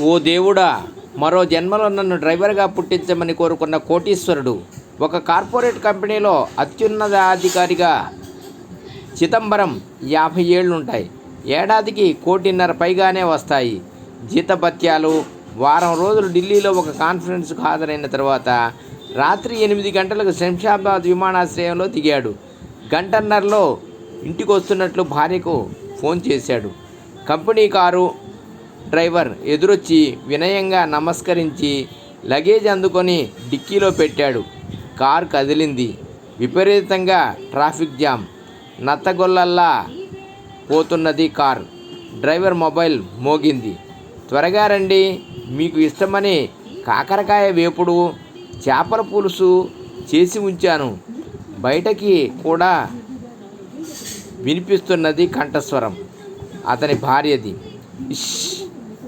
ఓ దేవుడా మరో జన్మలో నన్ను డ్రైవర్గా పుట్టించమని కోరుకున్న కోటీశ్వరుడు ఒక కార్పొరేట్ కంపెనీలో అత్యున్నతాధికారిగా చిదంబరం యాభై ఏళ్ళుంటాయి. ఏడాదికి కోటిన్నర పైగానే వస్తాయి. జీతభత్యాలు వారం రోజులు ఢిల్లీలో ఒక కాన్ఫరెన్స్కు హాజరైన తర్వాత రాత్రి ఎనిమిది గంటలకు శంషాబాద్ విమానాశ్రయంలో దిగాడు. గంటన్నరలో ఇంటికి వస్తున్నట్లు భార్యకు ఫోన్ చేశాడు. కంపెనీ కారు డ్రైవర్ ఎదురొచ్చి వినయంగా నమస్కరించి లగేజ్ అందుకొని డిక్కీలో పెట్టాడు. కార్ కదిలింది. విపరీతంగా ట్రాఫిక్ జామ్. నత్తగొల్లల్లా పోతున్నది కార్. డ్రైవర్ మొబైల్ మోగింది. త్వరగా రండి. మీకు ఇష్టమని కాకరకాయ వేపుడు చేపల పులుసు చేసి ఉంచాను. బయటకి కూడా వినిపిస్తున్నది కంఠస్వరం. అతని భార్యది.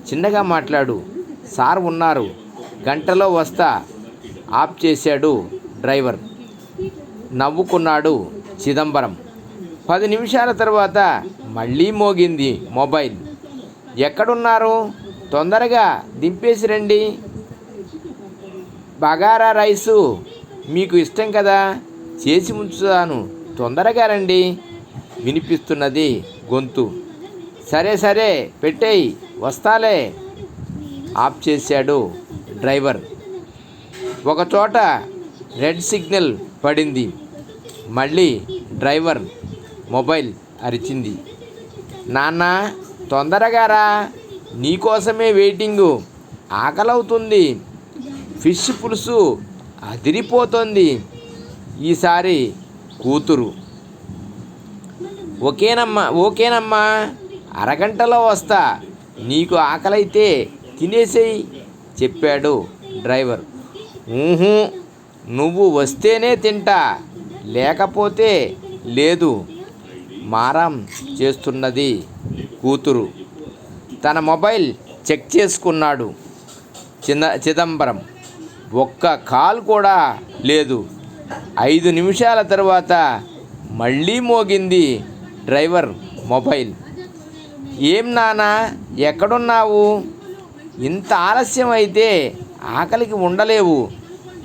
చిన్నగా మాట్లాడు. సార్ ఉన్నారు. గంటలో వస్తా. ఆఫ్ చేశాడు డ్రైవర్. నవ్వుకున్నాడు చిదంబరం. పది నిమిషాల తర్వాత మళ్ళీ మోగింది మొబైల్. ఎక్కడున్నారు? తొందరగా దింపేసి రండి. బగారా రైసు మీకు ఇష్టం కదా? చేసి ఉంచుతాను తొందరగా రండి. వినిపిస్తున్నది గొంతు. సరే సరే పెట్టేయి వస్తాలే ఆఫ్ చేశాడు డ్రైవర్. ఒకచోట రెడ్ సిగ్నల్ పడింది. మళ్ళీ డ్రైవర్ మొబైల్ అరిచింది. నాన్న తొందరగా రా నీకోసమే వెయిటింగు. ఆకలవుతుంది. ఫిష్ పులుసు అదిరిపోతుంది. ఈసారి కూతురు. ఓకేనమ్మా ఓకేనమ్మా అరగంటలో వస్తా. నీకు ఆకలైతే తినేసేయి చెప్పాడు డ్రైవర్. ఊహూ నువ్వు వస్తేనే తింటా లేకపోతే లేదు మారం చేస్తున్నది కూతురు. తన మొబైల్ చెక్ చేసుకున్నాడు చిన్న చిదంబరం. ఒక్క కాల్ కూడా లేదు. ఐదు నిమిషాల తర్వాత మళ్ళీ మోగింది డ్రైవర్ మొబైల్. ఏం నానా? ఎక్కడున్నావు? ఇంత ఆలస్యం అయితే ఆకలికి ఉండలేవు.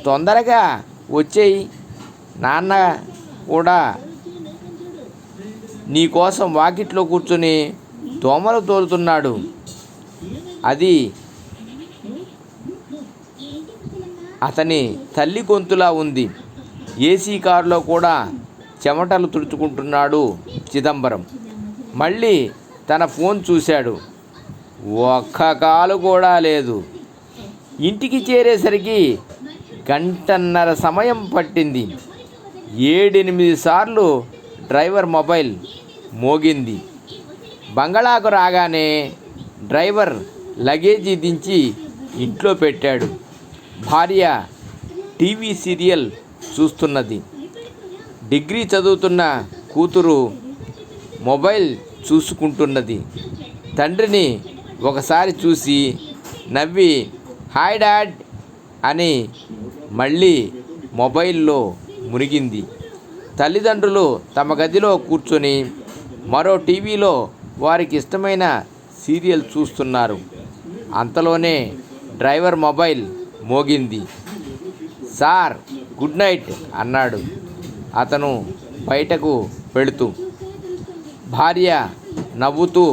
తొందరగా వచ్చేయి. నాన్న కూడా నీకోసం వాకిట్లో కూర్చొని దోమలు తోలుతున్నాడు. అది అతని తల్లి గొంతులా ఉంది. ఏసీ కారులో కూడా చెమటలు తుడుచుకుంటున్నాడు చిదంబరం. మళ్ళీ తన ఫోన్ చూశాడు. ఒక్క కాలు కూడా లేదు. ఇంటికి చేరేసరికి గంటన్నర సమయం పట్టింది. ఏడెనిమిది సార్లు డ్రైవర్ మొబైల్ మోగింది. బంగళాకు రాగానే డ్రైవర్ లగేజీ దించి ఇంట్లో పెట్టాడు. భార్య టీవీ సీరియల్ చూస్తున్నది. డిగ్రీ చదువుతున్న కూతురు మొబైల్ చూసుకుంటున్నది. తండ్రిని ఒకసారి చూసి నవ్వి హాయ్ డాడ్ అని మళ్ళీ మొబైల్లో మునిగింది. తల్లిదండ్రులు తమ గదిలో కూర్చొని మరో టీవీలో వారికి ఇష్టమైన సీరియల్ చూస్తున్నారు. అంతలోనే డ్రైవర్ మొబైల్ మోగింది. సార్ గుడ్ నైట్ అన్నాడు. అతను బయటకు వెళుతూ భార్య నవ్వుతూ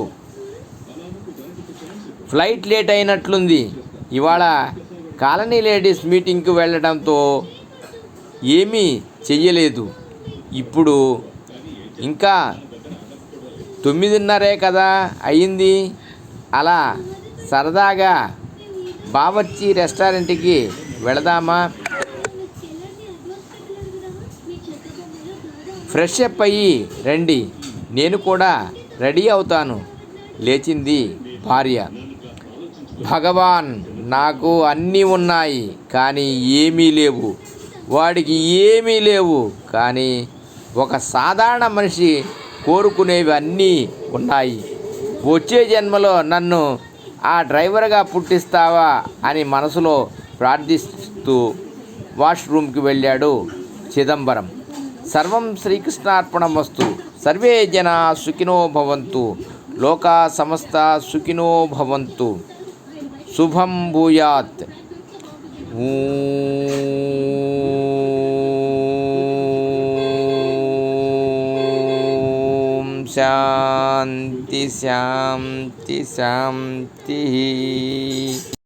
ఫ్లైట్ లేట్ అయినట్లుంది. ఇవాళ కాలనీ లేడీస్ మీటింగ్కి వెళ్ళడంతో ఏమీ చెయ్యలేదు. ఇప్పుడు ఇంకా తొమ్మిదిన్నరే కదా అయింది. అలా సరదాగా బావర్చి రెస్టారెంట్కి వెళదామా? ఫ్రెష్ అప్ అయ్యి రండి. నేను కూడా రెడీ అవుతాను. లేచింది భార్య. భగవాన్ నాకు అన్నీ ఉన్నాయి కానీ ఏమీ లేవు. వాడికి ఏమీ లేవు కానీ ఒక సాధారణ మనిషి కోరుకునేవి అన్నీ ఉన్నాయి. వచ్చే జన్మలో నన్ను ఆ డ్రైవర్గా పుట్టిస్తావా అని మనసులో ప్రార్థిస్తూ వాష్రూమ్కి వెళ్ళాడు చిదంబరం. సర్వం सर्वे जना सुखिनो भवन्तु। लोका समस्ता सुखिनो भवन्तु। शुभम भूयात्। शांति शांति शांति